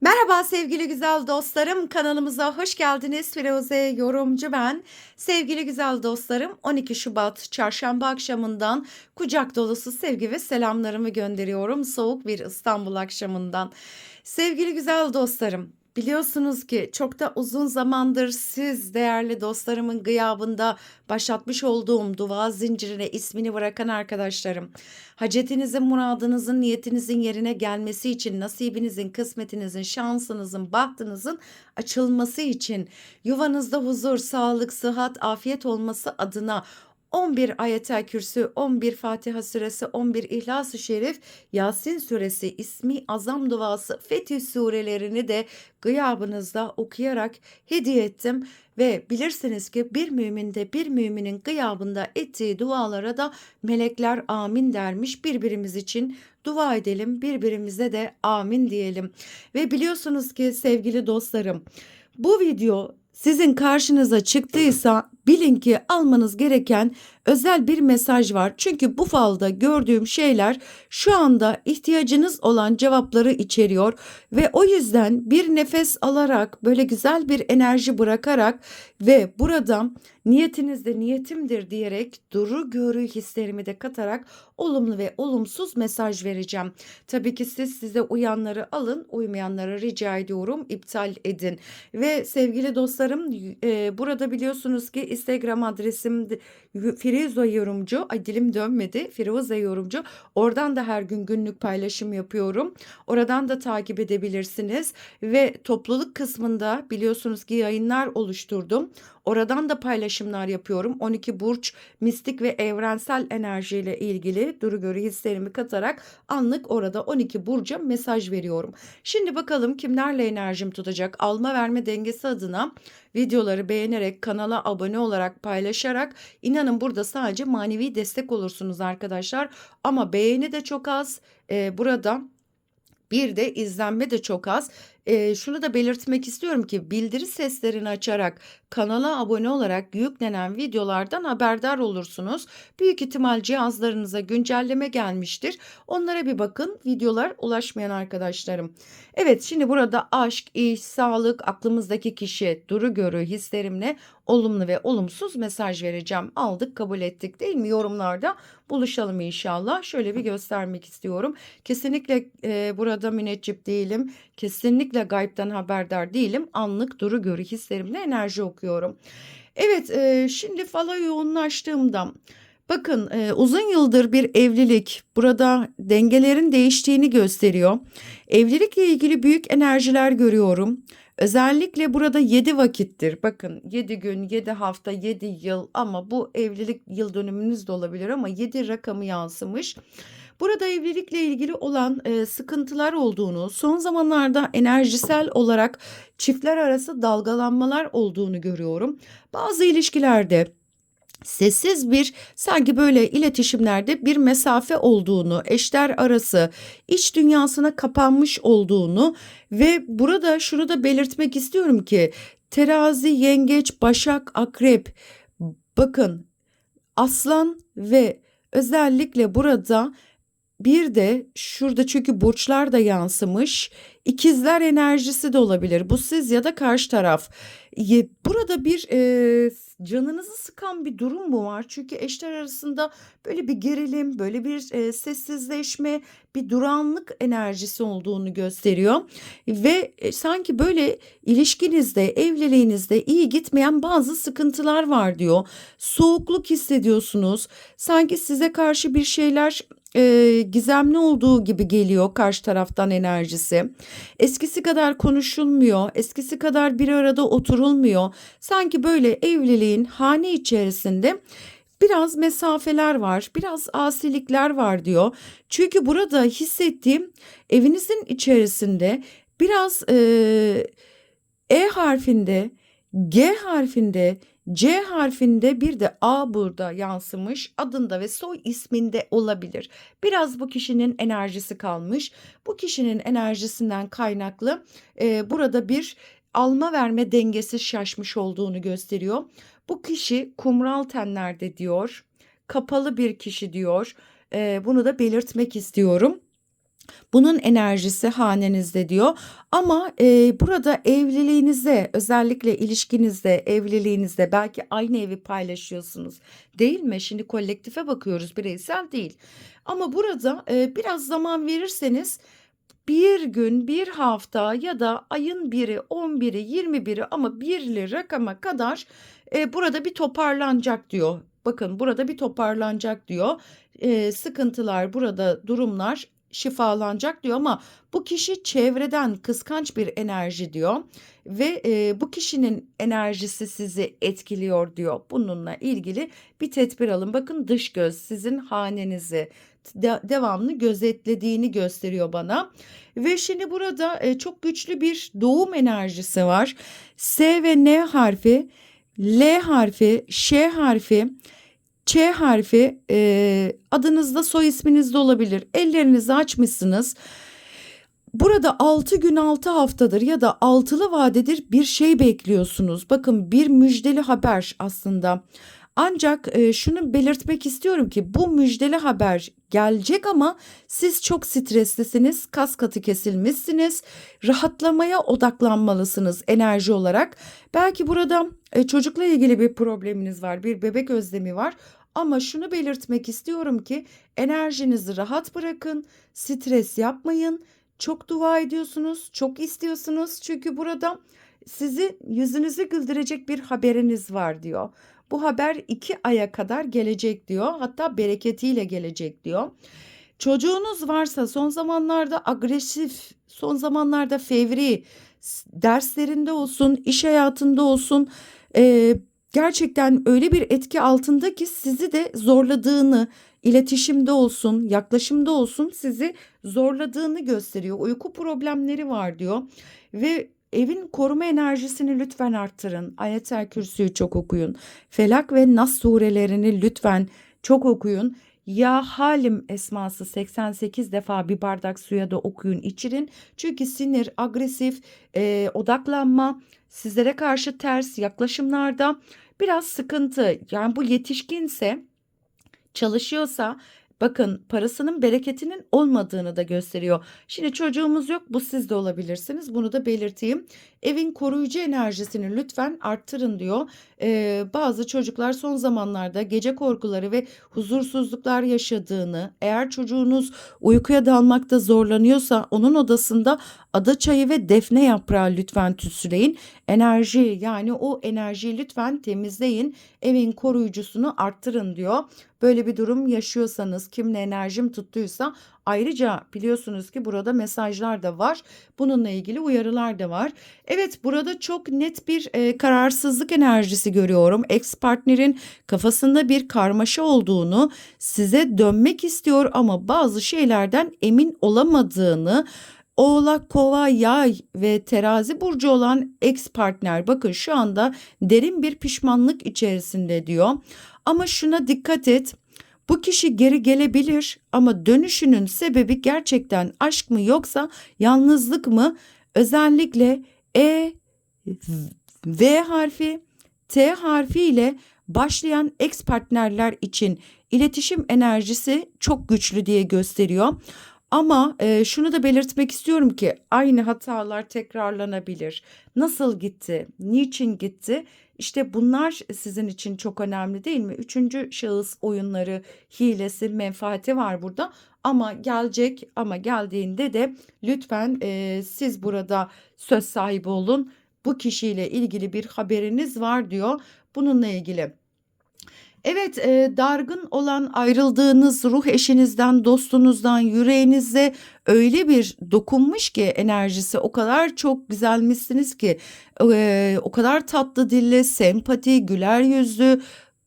Merhaba sevgili güzel dostlarım. Kanalımıza hoş geldiniz. Firuze Yorumcu ben. Sevgili güzel dostlarım 12 Şubat çarşamba akşamından kucak dolusu sevgi ve selamlarımı gönderiyorum. Soğuk bir İstanbul akşamından. Sevgili güzel dostlarım Biliyorsunuz ki çok da uzun zamandır siz değerli dostlarımın gıyabında başlatmış olduğum dua zincirine ismini bırakan arkadaşlarım. Hacetinizin, muradınızın, niyetinizin yerine gelmesi için, nasibinizin, kısmetinizin, şansınızın, bahtınızın açılması için, yuvanızda huzur, sağlık, sıhhat, afiyet olması adına 11 ayetel kürsü, 11 Fatiha suresi, 11 İhlas-ı Şerif, Yasin suresi, ismi azam duası, Fetih surelerini de gıyabınızda okuyarak hediye ettim. Ve bilirsiniz ki bir müminde bir müminin gıyabında ettiği dualara da melekler amin dermiş. Birbirimiz için dua edelim, birbirimize de amin diyelim. Ve biliyorsunuz ki sevgili dostlarım, bu video sizin karşınıza çıktıysa bilin ki almanız gereken özel bir mesaj var. Çünkü bu falda gördüğüm şeyler şu anda ihtiyacınız olan cevapları içeriyor ve o yüzden bir nefes alarak böyle güzel bir enerji bırakarak ve burada niyetinizde niyetimdir diyerek duru görü hislerimi de katarak olumlu ve olumsuz mesaj vereceğim. Tabii ki siz size uyanları alın, uymayanları rica ediyorum iptal edin. Ve sevgili dostlarım e, burada biliyorsunuz ki Instagram adresim Firuze Yorumcu. Ay dilim dönmedi. Firuze Yorumcu. Oradan da her gün günlük paylaşım yapıyorum. Oradan da takip edebilirsiniz. Ve topluluk kısmında biliyorsunuz ki yayınlar oluşturdum. Oradan da paylaşımlar yapıyorum. 12 burç, mistik ve evrensel enerjiyle ilgili duru görü hislerimi katarak anlık orada 12 burca mesaj veriyorum. Şimdi bakalım kimlerle enerjim tutacak? Alma verme dengesi adına videoları beğenerek, kanala abone olarak paylaşarak inanın burada sadece manevi destek olursunuz arkadaşlar. Ama beğeni de çok az. Ee, burada bir de izlenme de çok az. Eee, şunu da belirtmek istiyorum ki bildiri seslerini açarak kanala abone olarak yüklenen videolardan haberdar olursunuz. Büyük ihtimal cihazlarınıza güncelleme gelmiştir. Onlara bir bakın videolar ulaşmayan arkadaşlarım. Evet şimdi burada aşk, iş, sağlık, aklımızdaki kişi, duru görü hislerimle olumlu ve olumsuz mesaj vereceğim. Aldık kabul ettik değil mi? Yorumlarda buluşalım inşallah. Şöyle bir göstermek istiyorum. Kesinlikle e, burada müneccip değilim. Kesinlikle gaybden haberdar değilim. Anlık duru görü hislerimle enerji okuyorum. Evet e, şimdi fala yoğunlaştığımda bakın e, uzun yıldır bir evlilik burada dengelerin değiştiğini gösteriyor. Evlilikle ilgili büyük enerjiler görüyorum. Özellikle burada 7 vakittir. Bakın 7 gün, 7 hafta, 7 yıl ama bu evlilik yıl dönümünüz de olabilir ama 7 rakamı yansımış. Burada evlilikle ilgili olan e, sıkıntılar olduğunu, son zamanlarda enerjisel olarak çiftler arası dalgalanmalar olduğunu görüyorum. Bazı ilişkilerde sessiz bir sanki böyle iletişimlerde bir mesafe olduğunu, eşler arası iç dünyasına kapanmış olduğunu ve burada şunu da belirtmek istiyorum ki terazi, yengeç, başak, akrep bakın aslan ve özellikle burada bir de şurada çünkü burçlar da yansımış. İkizler enerjisi de olabilir. Bu siz ya da karşı taraf. Burada bir e, canınızı sıkan bir durum mu var? Çünkü eşler arasında böyle bir gerilim, böyle bir e, sessizleşme, bir duranlık enerjisi olduğunu gösteriyor. Ve e, sanki böyle ilişkinizde, evliliğinizde iyi gitmeyen bazı sıkıntılar var diyor. Soğukluk hissediyorsunuz. Sanki size karşı bir şeyler e, gizemli olduğu gibi geliyor karşı taraftan enerjisi. Eskisi kadar konuşulmuyor, eskisi kadar bir arada oturulmuyor. Sanki böyle evliliğin hane içerisinde biraz mesafeler var, biraz asilikler var diyor. Çünkü burada hissettiğim evinizin içerisinde biraz e, E harfinde, G harfinde C harfinde bir de A burada yansımış adında ve soy isminde olabilir. Biraz bu kişinin enerjisi kalmış. Bu kişinin enerjisinden kaynaklı e, burada bir alma verme dengesi şaşmış olduğunu gösteriyor. Bu kişi kumral tenlerde diyor. Kapalı bir kişi diyor. E, bunu da belirtmek istiyorum. Bunun enerjisi hanenizde diyor ama, eee, burada evliliğinizde, özellikle ilişkinizde, evliliğinizde belki aynı evi paylaşıyorsunuz, değil mi? Şimdi kolektife bakıyoruz, bireysel değil. Ama burada, eee, biraz zaman verirseniz 1 gün, 1 hafta ya da ayın 1'i, 11'i, 21'i ama 1'li rakama kadar, eee, burada bir toparlanacak diyor. Bakın burada bir toparlanacak diyor. Eee, sıkıntılar, burada durumlar şifalanacak diyor ama bu kişi çevreden kıskanç bir enerji diyor ve, eee, bu kişinin enerjisi sizi etkiliyor diyor. Bununla ilgili bir tedbir alın. Bakın dış göz sizin hanenizi de devamlı gözetlediğini gösteriyor bana ve şimdi burada, eee, çok güçlü bir doğum enerjisi var. S ve N harfi, L harfi, Ş harfi, Ç harfi, eee, adınızda, soy isminizde olabilir. Ellerinizi açmışsınız. Burada 6 gün, 6 haftadır ya da altılı vadedir bir şey bekliyorsunuz. Bakın bir müjdeli haber aslında. Ancak, eee, şunu belirtmek istiyorum ki bu müjdeli haber gelecek ama siz çok streslisiniz, kas katı kesilmişsiniz, rahatlamaya odaklanmalısınız enerji olarak. Belki burada, eee, çocukla ilgili bir probleminiz var, bir bebek özlemi var ama şunu belirtmek istiyorum ki enerjinizi rahat bırakın, stres yapmayın. Çok dua ediyorsunuz, çok istiyorsunuz çünkü burada sizi yüzünüzü güldürecek bir haberiniz var diyor. Bu haber 2 aya kadar gelecek diyor. Hatta bereketiyle gelecek diyor. Çocuğunuz varsa son zamanlarda agresif, son zamanlarda fevri, derslerinde olsun, iş hayatında olsun, eee, gerçekten öyle bir etki altında ki sizi de zorladığını, iletişimde olsun, yaklaşımda olsun sizi zorladığını gösteriyor. Uyku problemleri var diyor ve evin koruma enerjisini lütfen arttırın. Ayetel Kürsü'yü çok okuyun. Felak ve Nas surelerini lütfen çok okuyun. Ya Halim esması 88 defa bir bardak suya da okuyun, içirin. Çünkü sinir, agresif, eee, odaklanma, sizlere karşı ters yaklaşımlarda biraz sıkıntı. Yani bu yetişkinse, çalışıyorsa bakın parasının bereketinin olmadığını da gösteriyor. Şimdi çocuğumuz yok, bu siz de olabilirsiniz. Bunu da belirteyim. Evin koruyucu enerjisini lütfen arttırın diyor. Eee, bazı çocuklar son zamanlarda gece korkuları ve huzursuzluklar yaşadığını, eğer çocuğunuz uykuya dalmakta zorlanıyorsa onun odasında ada çayı ve defne yaprağı lütfen tütsüleyin. Enerji yani o enerjiyi lütfen temizleyin. Evin koruyucusunu arttırın diyor. Böyle bir durum yaşıyorsanız, kimle enerjim tuttuysa ayrıca biliyorsunuz ki burada mesajlar da var. Bununla ilgili uyarılar da var. Evet burada çok net bir, eee, kararsızlık enerjisi görüyorum. Ex partnerin kafasında bir karmaşa olduğunu, size dönmek istiyor ama bazı şeylerden emin olamadığını, Oğlak, Kova, Yay ve Terazi burcu olan ex partner bakın şu anda derin bir pişmanlık içerisinde diyor. Ama şuna dikkat et. Bu kişi geri gelebilir ama dönüşünün sebebi gerçekten aşk mı yoksa yalnızlık mı? Özellikle E, V harfi, T harfi ile başlayan ex partnerler için iletişim enerjisi çok güçlü diye gösteriyor. Ama, eee, şunu da belirtmek istiyorum ki aynı hatalar tekrarlanabilir. Nasıl gitti? Niçin gitti? İşte bunlar sizin için çok önemli değil mi? Üçüncü şahıs oyunları, hilesi, menfaati var burada ama gelecek ama geldiğinde de lütfen, eee, siz burada söz sahibi olun. Bu kişiyle ilgili bir haberiniz var diyor bununla ilgili. Evet, eee, dargın olan ayrıldığınız ruh eşinizden, dostunuzdan yüreğinize öyle bir dokunmuş ki enerjisi o kadar çok güzelmişsiniz ki, eee, o kadar tatlı dilli, sempati, güler yüzlü.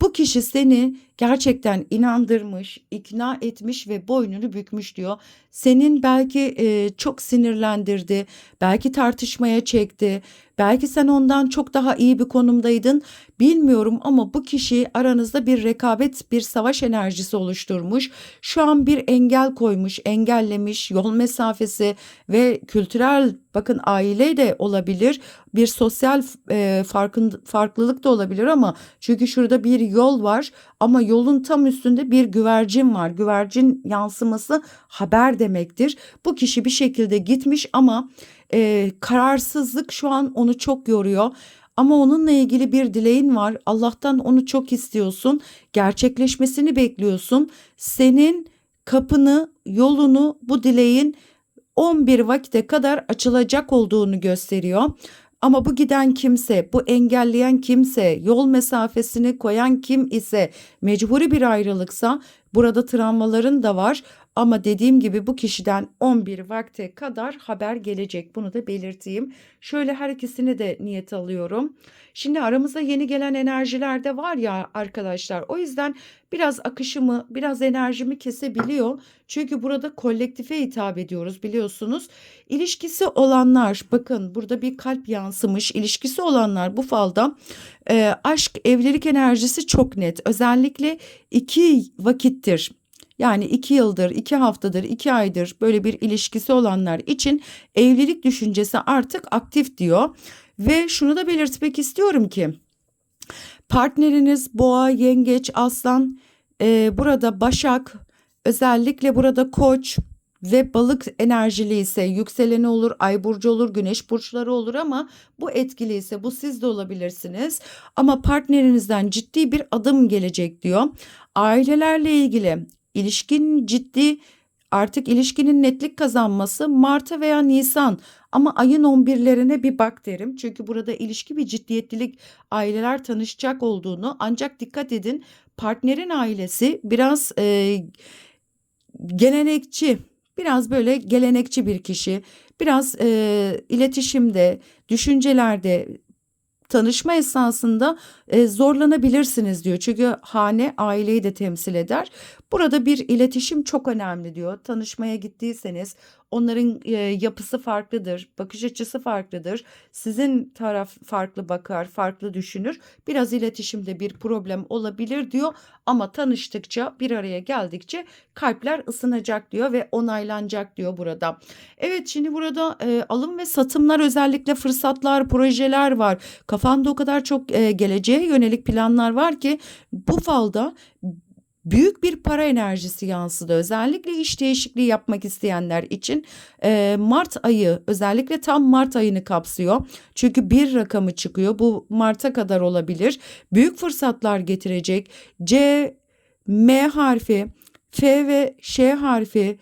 Bu kişi seni gerçekten inandırmış, ikna etmiş ve boynunu bükmüş diyor. Senin belki, eee, çok sinirlendirdi, belki tartışmaya çekti, belki sen ondan çok daha iyi bir konumdaydın, bilmiyorum ama bu kişi aranızda bir rekabet, bir savaş enerjisi oluşturmuş. Şu an bir engel koymuş, engellemiş, yol mesafesi ve kültürel bakın aile de olabilir, bir sosyal eee, farkın farklılık da olabilir ama çünkü şurada bir yol var ama yolun tam üstünde bir güvercin var. Güvercin yansıması haber demektir. Bu kişi bir şekilde gitmiş ama e, kararsızlık şu an onu çok yoruyor. Ama onunla ilgili bir dileğin var. Allah'tan onu çok istiyorsun. Gerçekleşmesini bekliyorsun. Senin kapını, yolunu bu dileğin 11 vakite kadar açılacak olduğunu gösteriyor. Ama bu giden kimse, bu engelleyen kimse, yol mesafesini koyan kim ise mecburi bir ayrılıksa burada travmaların da var. Ama dediğim gibi bu kişiden 11 vakte kadar haber gelecek. Bunu da belirteyim. Şöyle her ikisini de niyet alıyorum. Şimdi aramızda yeni gelen enerjiler de var ya arkadaşlar. O yüzden biraz akışımı, biraz enerjimi kesebiliyor. Çünkü burada kolektife hitap ediyoruz biliyorsunuz. İlişkisi olanlar bakın burada bir kalp yansımış. İlişkisi olanlar bu falda e, aşk evlilik enerjisi çok net. Özellikle iki vakittir. Yani iki yıldır, iki haftadır, iki aydır böyle bir ilişkisi olanlar için evlilik düşüncesi artık aktif diyor. Ve şunu da belirtmek istiyorum ki partneriniz boğa, yengeç, aslan, e, burada başak, özellikle burada koç ve balık enerjili ise yükseleni olur, ay burcu olur, güneş burçları olur ama bu etkili ise bu siz de olabilirsiniz. Ama partnerinizden ciddi bir adım gelecek diyor. Ailelerle ilgili ilişkin ciddi artık ilişkinin netlik kazanması Mart'a veya Nisan ama ayın 11'lerine bir bak derim. Çünkü burada ilişki bir ciddiyetlilik aileler tanışacak olduğunu ancak dikkat edin partnerin ailesi biraz e, gelenekçi biraz böyle gelenekçi bir kişi biraz e, iletişimde düşüncelerde tanışma esnasında e, zorlanabilirsiniz diyor. Çünkü hane aileyi de temsil eder. Burada bir iletişim çok önemli diyor. Tanışmaya gittiyseniz onların e, yapısı farklıdır, bakış açısı farklıdır. Sizin taraf farklı bakar, farklı düşünür. Biraz iletişimde bir problem olabilir diyor ama tanıştıkça bir araya geldikçe kalpler ısınacak diyor ve onaylanacak diyor burada. Evet şimdi burada e, alım ve satımlar özellikle fırsatlar, projeler var. Kafanda o kadar çok e, geleceğe yönelik planlar var ki bu falda büyük bir para enerjisi yansıdı. Özellikle iş değişikliği yapmak isteyenler için e, Mart ayı özellikle tam Mart ayını kapsıyor. Çünkü bir rakamı çıkıyor. Bu Mart'a kadar olabilir. Büyük fırsatlar getirecek. C, M harfi, F ve Ş harfi,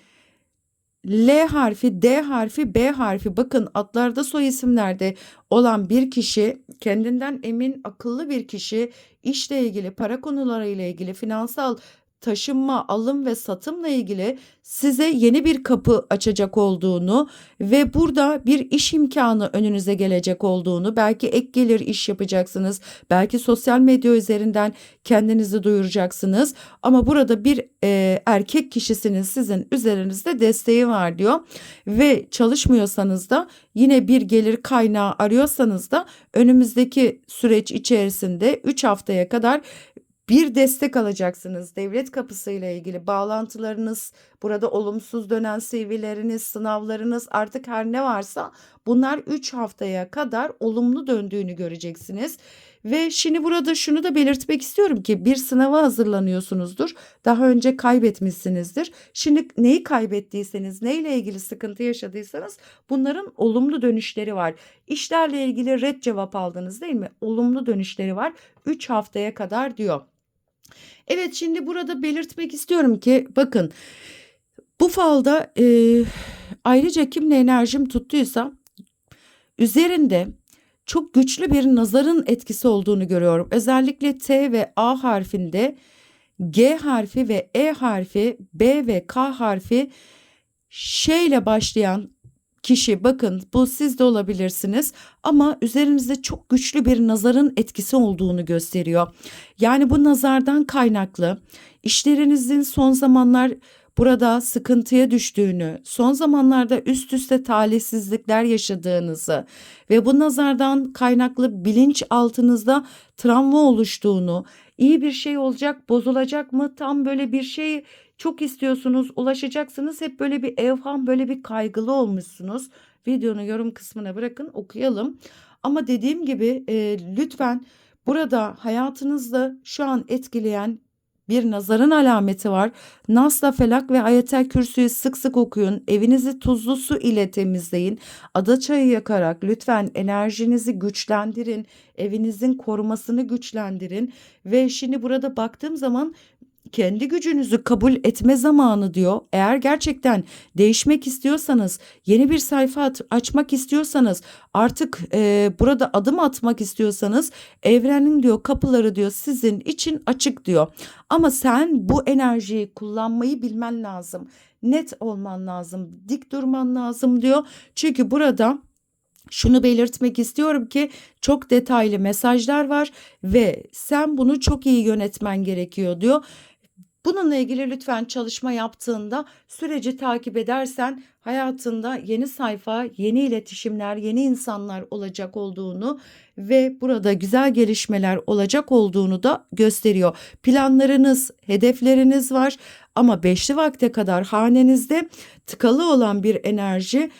L harfi, D harfi, B harfi. Bakın adlarda soy isimlerde olan bir kişi kendinden emin akıllı bir kişi işle ilgili para konularıyla ilgili finansal taşınma, alım ve satımla ilgili size yeni bir kapı açacak olduğunu ve burada bir iş imkanı önünüze gelecek olduğunu, belki ek gelir iş yapacaksınız, belki sosyal medya üzerinden kendinizi duyuracaksınız ama burada bir e, erkek kişisinin sizin üzerinizde desteği var diyor ve çalışmıyorsanız da yine bir gelir kaynağı arıyorsanız da önümüzdeki süreç içerisinde 3 haftaya kadar bir destek alacaksınız. Devlet kapısıyla ilgili bağlantılarınız, burada olumsuz dönen CV'leriniz, sınavlarınız artık her ne varsa bunlar 3 haftaya kadar olumlu döndüğünü göreceksiniz. Ve şimdi burada şunu da belirtmek istiyorum ki bir sınava hazırlanıyorsunuzdur. Daha önce kaybetmişsinizdir. Şimdi neyi kaybettiyseniz, neyle ilgili sıkıntı yaşadıysanız bunların olumlu dönüşleri var. İşlerle ilgili red cevap aldınız değil mi? Olumlu dönüşleri var. 3 haftaya kadar diyor. Evet şimdi burada belirtmek istiyorum ki bakın bu falda e, ayrıca kimle enerjim tuttuysa üzerinde çok güçlü bir nazarın etkisi olduğunu görüyorum. Özellikle T ve A harfinde G harfi ve E harfi, B ve K harfi Ş ile başlayan kişi bakın bu siz de olabilirsiniz ama üzerinizde çok güçlü bir nazarın etkisi olduğunu gösteriyor. Yani bu nazardan kaynaklı işlerinizin son zamanlar burada sıkıntıya düştüğünü, son zamanlarda üst üste talihsizlikler yaşadığınızı ve bu nazardan kaynaklı bilinç altınızda travma oluştuğunu, iyi bir şey olacak, bozulacak mı tam böyle bir şey çok istiyorsunuz, ulaşacaksınız. Hep böyle bir evham, böyle bir kaygılı olmuşsunuz. Videonun yorum kısmına bırakın okuyalım. Ama dediğim gibi e, lütfen burada hayatınızda şu an etkileyen bir nazarın alameti var. Nasla Felak ve Ayetel Kürsü'yü sık sık okuyun. Evinizi tuzlu su ile temizleyin. Ada çayı yakarak lütfen enerjinizi güçlendirin. Evinizin korumasını güçlendirin. Ve şimdi burada baktığım zaman kendi gücünüzü kabul etme zamanı diyor. Eğer gerçekten değişmek istiyorsanız, yeni bir sayfa açmak istiyorsanız, artık e, burada adım atmak istiyorsanız evrenin diyor kapıları diyor sizin için açık diyor. Ama sen bu enerjiyi kullanmayı bilmen lazım. Net olman lazım, dik durman lazım diyor. Çünkü burada şunu belirtmek istiyorum ki çok detaylı mesajlar var ve sen bunu çok iyi yönetmen gerekiyor diyor. Bununla ilgili lütfen çalışma yaptığında süreci takip edersen hayatında yeni sayfa, yeni iletişimler, yeni insanlar olacak olduğunu ve burada güzel gelişmeler olacak olduğunu da gösteriyor. Planlarınız, hedefleriniz var ama beşli vakte kadar hanenizde tıkalı olan bir enerji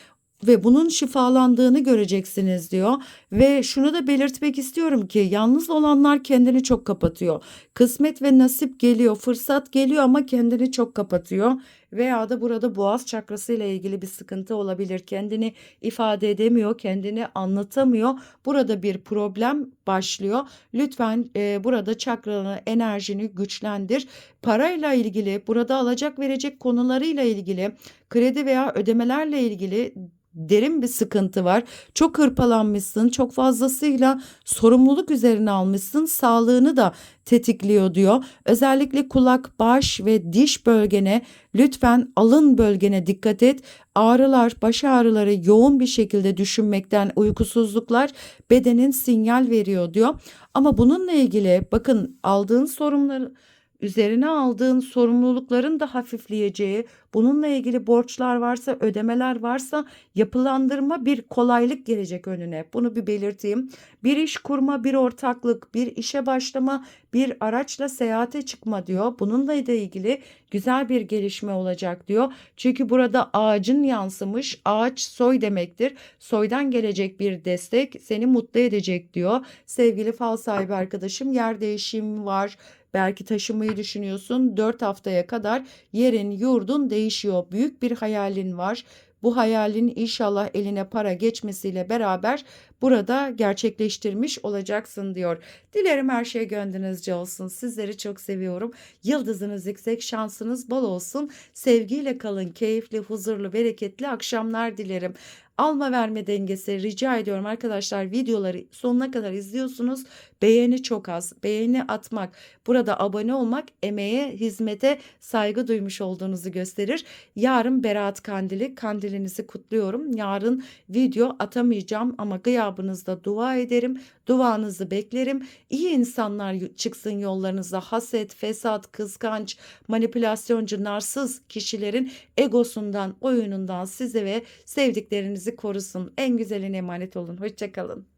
ve bunun şifalandığını göreceksiniz diyor. Ve şunu da belirtmek istiyorum ki yalnız olanlar kendini çok kapatıyor. Kısmet ve nasip geliyor, fırsat geliyor ama kendini çok kapatıyor. Veya da burada boğaz çakrası ile ilgili bir sıkıntı olabilir. Kendini ifade edemiyor, kendini anlatamıyor. Burada bir problem başlıyor. Lütfen e, burada çakranı, enerjini güçlendir. Parayla ilgili, burada alacak verecek konularıyla ilgili, kredi veya ödemelerle ilgili derin bir sıkıntı var. Çok hırpalanmışsın, çok fazlasıyla sorumluluk üzerine almışsın. Sağlığını da tetikliyor diyor. Özellikle kulak, baş ve diş bölgene lütfen alın bölgene dikkat et. Ağrılar, baş ağrıları yoğun bir şekilde düşünmekten uykusuzluklar bedenin sinyal veriyor diyor. Ama bununla ilgili bakın aldığın sorunları üzerine aldığın sorumlulukların da hafifleyeceği, bununla ilgili borçlar varsa, ödemeler varsa yapılandırma bir kolaylık gelecek önüne. Bunu bir belirteyim. Bir iş kurma, bir ortaklık, bir işe başlama, bir araçla seyahate çıkma diyor. Bununla da ilgili güzel bir gelişme olacak diyor. Çünkü burada ağacın yansımış, ağaç soy demektir. Soydan gelecek bir destek seni mutlu edecek diyor. Sevgili fal sahibi arkadaşım yer değişimi var. Belki taşımayı düşünüyorsun. 4 haftaya kadar yerin, yurdun değişiyor. Büyük bir hayalin var. Bu hayalin inşallah eline para geçmesiyle beraber burada gerçekleştirmiş olacaksın diyor. Dilerim her şey gönlünüzce olsun. Sizleri çok seviyorum. Yıldızınız yüksek, şansınız bol olsun. Sevgiyle kalın, keyifli, huzurlu, bereketli akşamlar dilerim. Alma verme dengesi rica ediyorum arkadaşlar videoları sonuna kadar izliyorsunuz. Beğeni çok az. Beğeni atmak, burada abone olmak emeğe, hizmete saygı duymuş olduğunuzu gösterir. Yarın Berat Kandili, kandilinizi kutluyorum. Yarın video atamayacağım ama gıyabınızda dua ederim. Duanızı beklerim. İyi insanlar çıksın yollarınıza. Haset, fesat, kıskanç, manipülasyoncu, narsız kişilerin egosundan, oyunundan sizi ve sevdiklerinizi korusun. En güzeline emanet olun. Hoşçakalın.